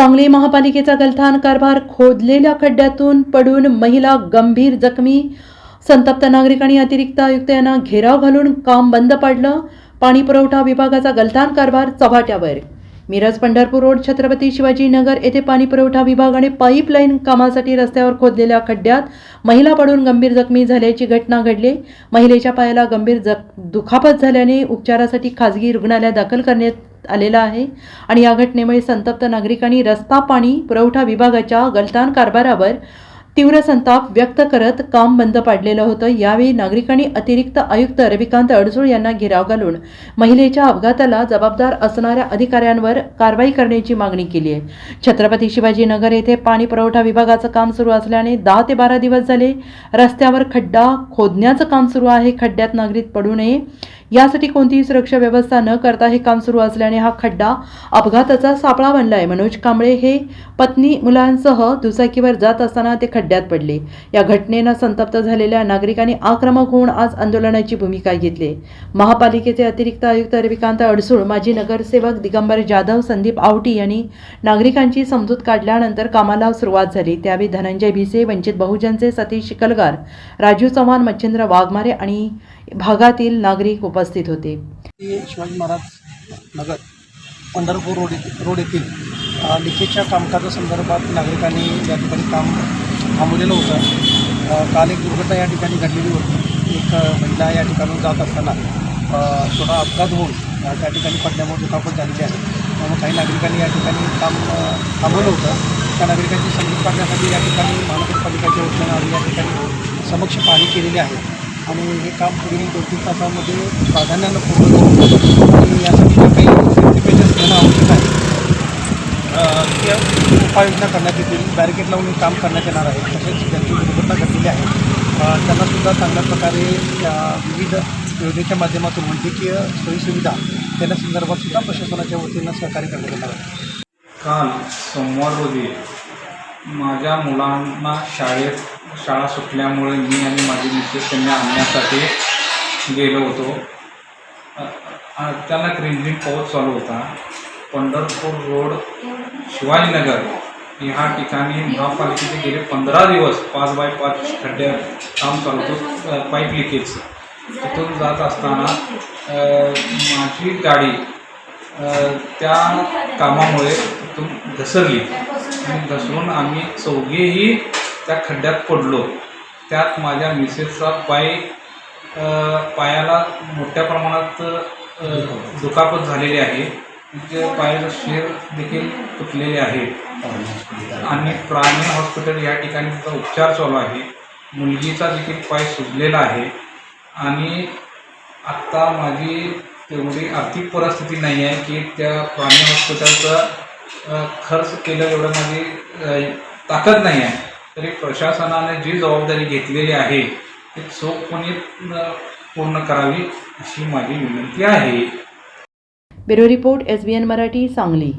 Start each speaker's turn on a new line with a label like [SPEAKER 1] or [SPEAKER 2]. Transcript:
[SPEAKER 1] सांगली महापालिकेचा गलथान कारभार खोदलेल्या खड्ड्यातून पडून महिला गंभीर जखमी. संतप्त नागरिकांनी अतिरिक्त आयुक्त यांना घेराव घालून काम बंद पाडलं. पाणी पुरवठा विभागाचा गलथान कारभार चव्हाट्यावर मिरज पंढरपूर रोड छत्रपती शिवाजी नगर येथे पाणी पुरवठा विभागाने पाईपलाईन कामासाठी रस्त्यावर खोदलेल्या खड्ड्यात महिला पडून गंभीर जखमी झाल्याची घटना घडली. महिलेच्या पायाला गंभीर जख दुखापत झाल्याने उपचारासाठी खाजगी रुग्णालयात दाखल करण्यात आलेला आहे. आणि या घटनेमुळे संतप्त नागरिकांनी रस्ता पाणी पुरवठा विभागाच्या गलतान कारभारावर तीव्र संताप व्यक्त करत काम बंद पाडलेलं होतं. यावेळी नागरिकांनी अतिरिक्त आयुक्त रविकांत अडसूळ यांना घेराव घालून महिलेच्या अपघाताला जबाबदार असणाऱ्या अधिकाऱ्यांवर कारवाई करण्याची मागणी केली आहे. छत्रपती शिवाजीनगर येथे पाणी पुरवठा विभागाचं काम सुरू असल्याने दहा ते बारा दिवस झाले रस्त्यावर खड्डा खोदण्याचं काम सुरू आहे. खड्ड्यात नागरिक पडू नये. यासाठी कोणतीही सुरक्षा व्यवस्था न करता हे काम सुरू असल्याने हा खड्डा अपघाताचा सापळा बनला आहे मनोज कांबळे हे पत्नी मुलांसह दुचाकीवर जात असताना ते खड्ड्यात पडले. या घटनेनं संतप्त झालेल्या नागरिकांनी आक्रमक होऊन आज आंदोलनाची भूमिका घेतली. महापालिकेचे अतिरिक्त आयुक्त रविकांत अडसूळ माजी नगरसेवक दिगंबर जाधव संदीप आवटी यांनी नागरिकांची समजूत काढल्यानंतर कामाला सुरुवात झाली. त्यावेळी धनंजय भिसे वंचित बहुजनचे सतीश शिकलगार राजू चव्हाण मच्छिंद्र वाघमारे आणि भागातील नागरिक उप उपस्थित होते.
[SPEAKER 2] शिवाजी महाराज नगर पंढरपूर रोड रोड येथील अ, लिकेजच्या कामकाजासंदर्भात नागरिकांनी या ठिकाणी काम थांबवलेलं होतं काल एक दुर्घटना या ठिकाणी घडलेली होती. एक महिला या ठिकाणून जात असताना थोडा अपघात होऊन त्या ठिकाणी पडल्यामुळे दुखापत झालेली आहे. म्हणून काही नागरिकांनी या ठिकाणी काम थांबवलं होतं. त्या नागरिकांची समजूत काढण्यासाठी या ठिकाणी महानगरपालिकेच्या वतीनं आम्ही या ठिकाणी समक्ष पाहणी केलेली आहे. आणि हे काम पुढील दोन तीन तासामध्ये प्राधान्यानं पूर्ण करू आणि यासाठी काही सेफ्टी मेजर्स घेणं आवश्यक आहे त्या उपाययोजना करण्यात येतील. बॅरिकेड लावून हे काम करण्यात येणार आहे. तसेच ज्यांची दुर्घटना घडलेली आहे त्यांनासुद्धा चांगल्या प्रकारे विविध योजनेच्या माध्यमातून वैद्यकीय सोयीसुविधा देण्यासंदर्भात सुद्धा प्रशासनाच्या वतीनं सहकार्य करण्यात येणार आहे.
[SPEAKER 3] काल सोमवार रोजी माझ्या मुलांना शाळेत शाळा सुटल्यामुळे मी आणि माझी मिसेस त्यांना आणण्यासाठी गेलो होतो. अ- अ- अचानक रिमझिम पाऊस चालू होता. पंढरपूर रोड शिवाजीनगर ह्या ठिकाणी महापालिकेचे गेले पंधरा दिवस पाच बाय पाच खड्डे काम चालू होतो पाईप लिकेजचं तिथून जात असताना माझी गाडी त्या कामामुळे तिथून घसरली. आणि घसरून आम्ही चौघेही त्या खड्ड्यात पडलो. त्यात माझ्या मिसेसचा पाय पायाला मोठ्या प्रमाणात दुखापत झालेली आहे. तिचे पायाचं शेर देखील तुटलेले आहे. आणि प्राणी हॉस्पिटल या ठिकाणी त्याचा उपचार चालू आहे. मुलगीचा देखील पाय सुजलेला आहे. आणि आत्ता माझी तेवढी आर्थिक परिस्थिती नाही आहे की त्या प्राणी हॉस्पिटलचा खर्च केलं एवढं माझी ताकद नाही आहे. तरी प्रशासनाने जी जबाबदारी घेतलेली आहे ती चोखपणे पूर्ण करावी अशी माझी विनंती आहे.
[SPEAKER 1] Bureau report S B N Marathi Sangli.